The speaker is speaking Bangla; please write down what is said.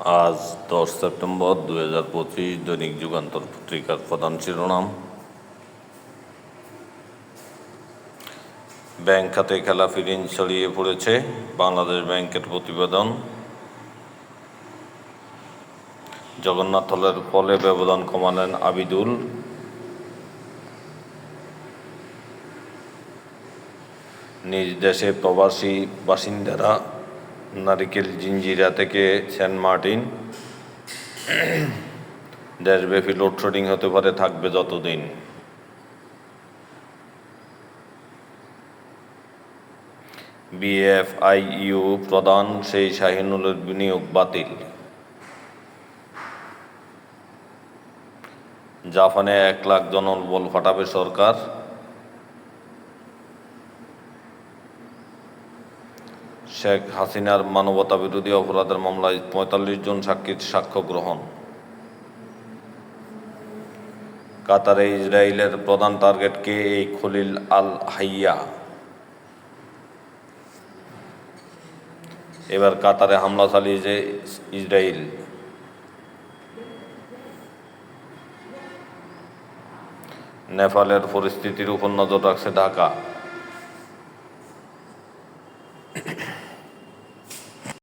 আজ দশ সেপ্টেম্বর দু হাজার পঁচিশ দৈনিক যুগান্তর পত্রিকার প্রধান শিরোনাম। ব্যাংক খাতে খেলাফি ঋণ ছড়িয়ে পড়েছে, বাংলাদেশ ব্যাংকের প্রতিবেদন। জগন্নাথ হলের ফলে ব্যবধান কমালেন আবিদুল। নিজ দেশে প্রবাসী বাসিন্দারা নারিকেল, জিঞ্জিরা থেকে সেন্ট মার্টিন। দেশব্যাপী লোডশেডিং হতে পারে, থাকবে যতদিন। বিএফআইইউ প্রদান, সেই শাহিনুলের বিনিয়োগ বাতিল। জাপানে এক লাখ জনবল ফাটাবে সরকার। শেখ হাসিনার মানবতা বিরোধী অপরাধের মামলায় পঁয়তাল্লিশ জন সাক্ষীর সাক্ষ্য গ্রহণ। কাতারে ইসরায়েলের প্রধান টার্গেট কে? এই খলিল আল হাইয়া এবার কাতারে হামলা চালিয়েছে ইসরায়েল। নেপালের পরিস্থিতির উপর নজর রাখছে ঢাকা।